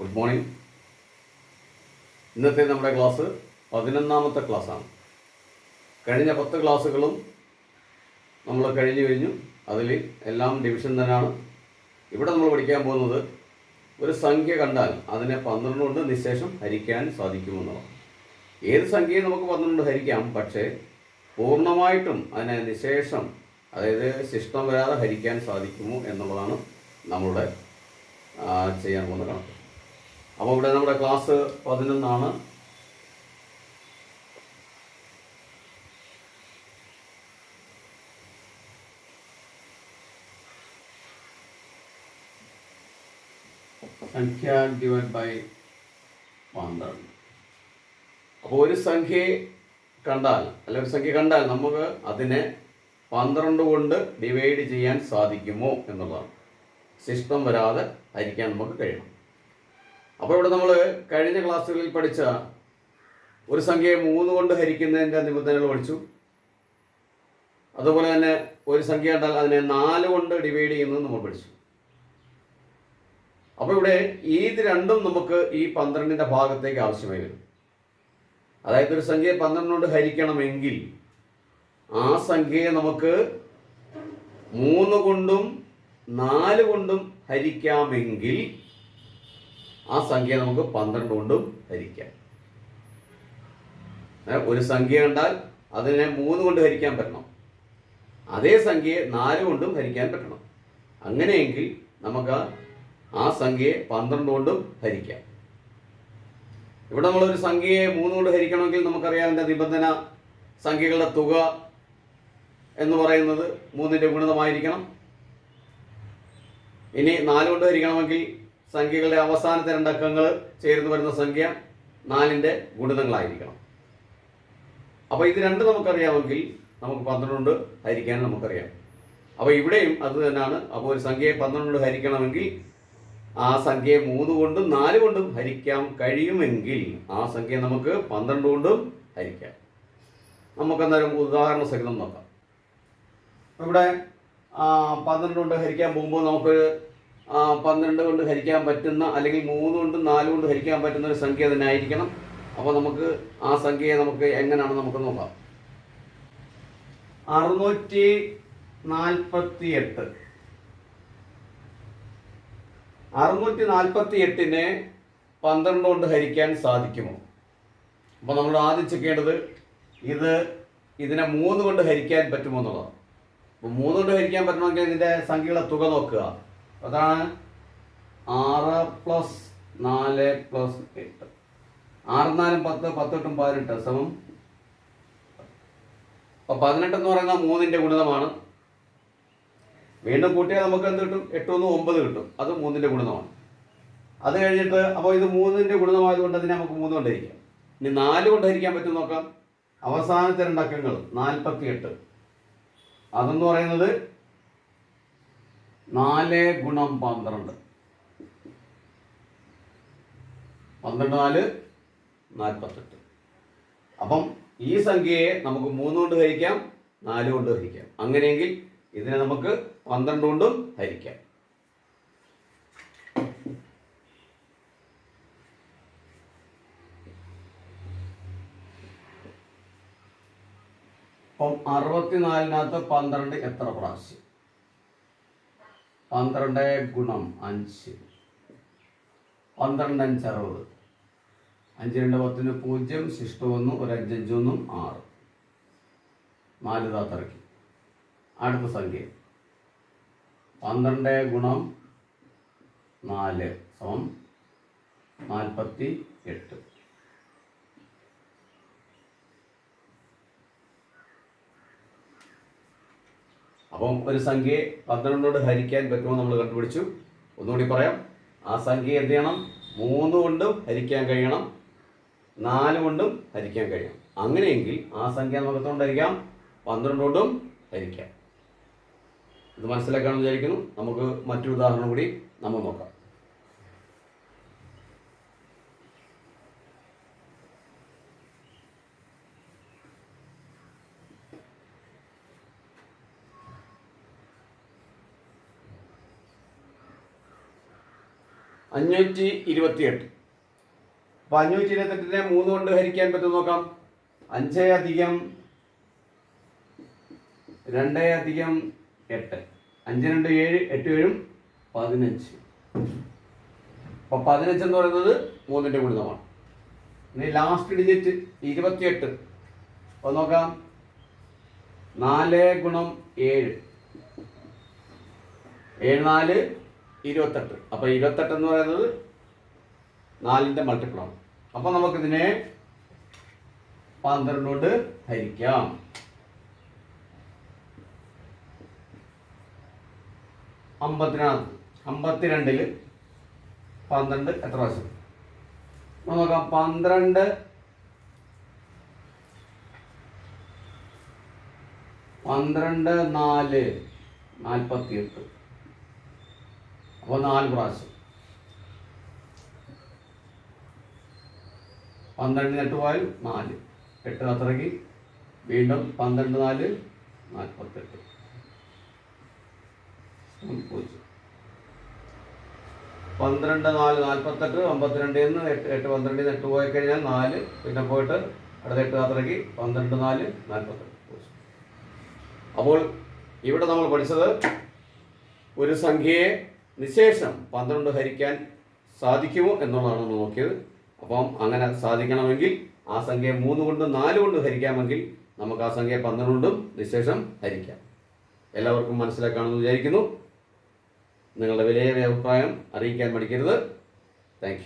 Good morning ഇന്നത്തെ നമ്മുടെ class പതിനൊന്നാമത്തെ ക്ലാസ്സാണ് കഴിഞ്ഞ പത്ത് ക്ലാസ്സുകളും നമ്മൾ കഴിഞ്ഞു കഴിഞ്ഞു. അതിൽ എല്ലാം ഡിവിഷൻ തന്നെയാണ്. ഇവിടെ നമ്മൾ പഠിക്കാൻ പോകുന്നത് ഒരു സംഖ്യ കണ്ടാൽ അതിനെ പന്ത്രണ്ട് കൊണ്ട് നിശേഷം ഹരിക്കാൻ സാധിക്കുമെന്നുള്ളതാണ് ഏത് സംഖ്യയും നമുക്ക് പന്ത്രണ്ട് ഹരിക്കാം. പക്ഷേ പൂർണമായിട്ടും അതിനെ നിശേഷം അതായത് ശിഷ്ടം വരാതെ ഹരിക്കാൻ സാധിക്കുമോ എന്നുള്ളതാണ് നമ്മളുടെ ചെയ്യാൻ പോകുന്ന കണക്ക്. അപ്പോൾ ഇവിടെ നമ്മുടെ ക്ലാസ് പതിനൊന്നാണ്. സംഖ്യ ഡിവൈഡ് ബൈ പന്ത്രണ്ട് അപ്പോൾ ഒരു സംഖ്യ കണ്ടാൽ അല്ല ഒരു സംഖ്യ കണ്ടാൽ നമുക്ക് അതിനെ പന്ത്രണ്ട് കൊണ്ട് ഡിവൈഡ് ചെയ്യാൻ സാധിക്കുമോ എന്നുള്ളതാണ്. ശിഷ്ടം വരാതെ ഹരിക്കാൻ നമുക്ക് കഴിയണം. അപ്പോൾ ഇവിടെ നമ്മൾ കഴിഞ്ഞ ക്ലാസ്സുകളിൽ പഠിച്ച ഒരു സംഖ്യയെ മൂന്ന് കൊണ്ട് ഹരിക്കുന്നതിന്റെ നിബന്ധനകൾ പഠിച്ചു. അതുപോലെ തന്നെ ഒരു സംഖ്യ കണ്ടാൽ അതിനെ നാല് കൊണ്ട് ഡിവൈഡ് ചെയ്യുന്നത് നമ്മൾ പഠിച്ചു. അപ്പോൾ ഇവിടെ ഇത് രണ്ടും നമുക്ക് ഈ പന്ത്രണ്ടിന്റെ ഭാഗത്തേക്ക് ആവശ്യമായി വരും. അതായത് ഒരു സംഖ്യയെ കൊണ്ട് ഹരിക്കണമെങ്കിൽ ആ സംഖ്യയെ നമുക്ക് മൂന്ന് കൊണ്ടും നാല് കൊണ്ടും ഹരിക്കാമെങ്കിൽ ആ സംഖ്യ നമുക്ക് പന്ത്രണ്ട് കൊണ്ടും ഹരിക്കാം. ഒരു സംഖ്യ കണ്ടാൽ അതിനെ മൂന്ന് കൊണ്ട് ഹരിക്കാൻ പറ്റണം. അതേ സംഖ്യയെ നാല് കൊണ്ടും ഹരിക്കാൻ പറ്റണം. അങ്ങനെയെങ്കിൽ നമുക്ക് ആ- സംഖ്യയെ പന്ത്രണ്ട് കൊണ്ടും ഹരിക്കാം. ഇവിടെ നമ്മൾ ഒരു സംഖ്യയെ മൂന്ന് കൊണ്ട് ഹരിക്കണമെങ്കിൽ നമുക്കറിയാം അതിന്റെ നിബന്ധന സംഖ്യകളുടെ തുക എന്ന് പറയുന്നത് മൂന്നിന്റെ ഗുണിതമായിരിക്കണം. ഇനി നാല് കൊണ്ട് ഹരിക്കണമെങ്കിൽ സംഖ്യകളുടെ അവസാനത്തെ രണ്ടക്കങ്ങൾ ചേർന്ന് വരുന്ന സംഖ്യ നാലിന്റെ ഗുണിതങ്ങളായിരിക്കണം. അപ്പോൾ ഇത് രണ്ട് നമുക്കറിയാമെങ്കിൽ നമുക്ക് പന്ത്രണ്ട് ഹരിക്കാൻ നമുക്കറിയാം. അപ്പോൾ ഇവിടെയും അത് തന്നെയാണ്. അപ്പോൾ ഒരു സംഖ്യയെ പന്ത്രണ്ട് ഹരിക്കണമെങ്കിൽ ആ സംഖ്യയെ മൂന്ന് കൊണ്ടും നാല് കൊണ്ടും ഹരിക്കാൻ കഴിയുമെങ്കിൽ ആ സംഖ്യ നമുക്ക് പന്ത്രണ്ട് കൊണ്ടും ഹരിക്കാം. നമുക്ക് അന്നേരം ഉദാഹരണ സഹിതം നോക്കാം. ഇവിടെ പന്ത്രണ്ട് കൊണ്ട് ഹരിക്കാൻ പോകുമ്പോൾ നമുക്ക് പന്ത്രണ്ട് കൊണ്ട് ഹരിക്കാൻ പറ്റുന്ന അല്ലെങ്കിൽ മൂന്ന് കൊണ്ട് നാല് കൊണ്ട് ഹരിക്കാൻ പറ്റുന്ന ഒരു സംഖ്യ തന്നെ ആയിരിക്കണം. അപ്പോൾ നമുക്ക് ആ സംഖ്യയെ നമുക്ക് എങ്ങനെയാണ് നമുക്ക് നോക്കാം. അറുന്നൂറ്റി നാൽപ്പത്തി എട്ട് അറുന്നൂറ്റി നാൽപ്പത്തി എട്ടിനെ പന്ത്രണ്ട് കൊണ്ട് ഹരിക്കാൻ സാധിക്കുമോ? അപ്പോൾ നമ്മൾ ആദ്യം ചെക്കേണ്ടത് ഇത് ഇതിനെ മൂന്ന് കൊണ്ട് ഹരിക്കാൻ പറ്റുമോ എന്നുള്ളതാണ്. അപ്പോൾ മൂന്ന് കൊണ്ട് ഹരിക്കാൻ പറ്റണമെങ്കിൽ ഇതിന്റെ സംഖ്യയുടെ തുക നോക്കുക. അതാണ് ആറ് പ്ലസ് നാല് പ്ലസ് എട്ട്. ആറ് നാലും പത്ത് പത്തെട്ടും പതിനെട്ട് സമം അപ്പോൾ പതിനെട്ട് എന്ന് പറയുന്നത് മൂന്നിന്റെ ഗുണിതമാണ്. വീണ്ടും കൂട്ടിയാൽ നമുക്ക് എന്ത് കിട്ടും? എട്ടൊന്ന് ഒമ്പത് കിട്ടും. അത് മൂന്നിന്റെ ഗുണിതമാണ്. അത് കഴിഞ്ഞിട്ട് അപ്പോൾ ഇത് മൂന്നിന്റെ ഗുണിതമായതുകൊണ്ട് അതിനെ നമുക്ക് മൂന്ന് കൊണ്ട് ഹരിക്കാം. ഇനി നാല് കൊണ്ട് ഹരിക്കാൻ പറ്റും നോക്കാം. അവസാനത്തെ രണ്ടക്കങ്ങൾ നാൽപ്പത്തി എട്ട് അതെന്ന് പറയുന്നത് നാല് ഗുണം പന്ത്രണ്ട്. പന്ത്രണ്ട് നാല് നാൽപ്പത്തെട്ട്. അപ്പം ഈ സംഖ്യയെ നമുക്ക് മൂന്ന് കൊണ്ട് ഹരിക്കാം നാല് കൊണ്ട് ഹരിക്കാം. അങ്ങനെയെങ്കിൽ ഇതിനെ നമുക്ക് പന്ത്രണ്ട് കൊണ്ടും ഹരിക്കാം. അപ്പം അറുപത്തിനാലിനകത്ത് പന്ത്രണ്ട് എത്ര പ്രാവശ്യം? പന്ത്രണ്ട് ഗുണം അഞ്ച്. പന്ത്രണ്ട് അഞ്ച് അറുപത്. അഞ്ച് രണ്ട് പത്തിന് പൂജ്യം ശിഷ്ട ഒന്നും ഒരു അഞ്ചഞ്ച് ഒന്നും ആറ്. നാല് താത്തിറക്കി അടുത്ത സംഖ്യ. പന്ത്രണ്ട് ഗുണം നാല് സമം നാൽപ്പത്തി എട്ട്. അപ്പം ഒരു സംഖ്യയെ പന്ത്രണ്ടോട് ഹരിക്കാൻ പറ്റുമോ നമ്മൾ കണ്ടുപിടിച്ചു. ഒന്നുകൂടി പറയാം. ആ സംഖ്യ എന്ത് ചെയ്യണം? മൂന്ന് കൊണ്ടും ഹരിക്കാൻ കഴിയണം. നാല് കൊണ്ടും ഹരിക്കാൻ കഴിയണം. അങ്ങനെയെങ്കിൽ ആ സംഖ്യ നമുക്ക് എത്ര ഹരിക്കാം? പന്ത്രണ്ട് കൊണ്ടും ഹരിക്കാം. ഇത് മനസ്സിലാക്കാമെന്ന് വിചാരിക്കുന്നു. നമുക്ക് മറ്റൊരു ഉദാഹരണം കൂടി നമ്മൾ നോക്കാം. അഞ്ഞൂറ്റി ഇരുപത്തിയെട്ട് അപ്പൊ അഞ്ഞൂറ്റി ഇരുപത്തെട്ടിനെ മൂന്ന് കൊണ്ട് ഹരിക്കാൻ പറ്റും നോക്കാം. അഞ്ച് അധികം രണ്ട് അധികം എട്ട്. അഞ്ച് രണ്ട് ഏഴ് എട്ട് ഏഴും പതിനഞ്ച്. അപ്പോൾ പതിനഞ്ച് എന്ന് പറയുന്നത് മൂന്നിന്റെ ഗുണിതമാണ്. ഇനി ലാസ്റ്റ് ഡിജിറ്റ് ഇരുപത്തിയെട്ട്. അപ്പോൾ നോക്കാം. നാല് ഗുണം ഏഴ്. ഏഴ് നാല് ഇരുപത്തെട്ട്. അപ്പോൾ ഇരുപത്തെട്ട് എന്ന് പറയുന്നത് നാലിന്റെ മൾട്ടിപ്പിളാണ് അപ്പോൾ നമുക്കിതിനെ പന്ത്രണ്ട് കൊണ്ട് ഹരിക്കാം. അമ്പത്തിനകത്ത് അമ്പത്തിരണ്ടിൽ പന്ത്രണ്ട് എത്ര പ്രാവശ്യം? നോക്കാം പന്ത്രണ്ട് പന്ത്രണ്ട് നാല് നാൽപ്പത്തി എട്ട് അപ്പോൾ നാല് പ്രാവശ്യം. പന്ത്രണ്ടിന് എട്ട് പോയാൽ നാല്. എട്ട് അത്രയ്ക്ക്. വീണ്ടും പന്ത്രണ്ട് നാല് നാൽപ്പത്തെട്ട്. പന്ത്രണ്ട് നാല് നാൽപ്പത്തെട്ട് അമ്പത്തിരണ്ടിൽ നിന്ന് എട്ട് എട്ട് പന്ത്രണ്ടിൽ നിന്ന് എട്ട് പോയി കഴിഞ്ഞാൽ നാല്. പിന്നെ പോയിട്ട് അടുത്ത എട്ട് അത്രയ്ക്ക്. പന്ത്രണ്ട് നാല് നാൽപ്പത്തെട്ട്. അപ്പോൾ ഇവിടെ നമ്മൾ പഠിച്ചത് ഒരു സംഖ്യയെ നിശേഷം പന്ത്രണ്ട് ഹരിക്കാൻ സാധിക്കുമോ എന്നുള്ളതാണ് നമ്മൾ നോക്കിയത്. അപ്പം അങ്ങനെ സാധിക്കണമെങ്കിൽ ആ സംഖ്യ മൂന്ന് കൊണ്ട് നാല് കൊണ്ട് ഹരിക്കാമെങ്കിൽ നമുക്ക് ആ സംഖ്യ പന്ത്രണ്ടും നിശേഷം ഹരിക്കാം. എല്ലാവർക്കും മനസ്സിലാക്കാമെന്ന് വിചാരിക്കുന്നു. നിങ്ങളുടെ വിലയേറിയ അഭിപ്രായം അറിയിക്കാൻ മടിക്കരുത്. താങ്ക്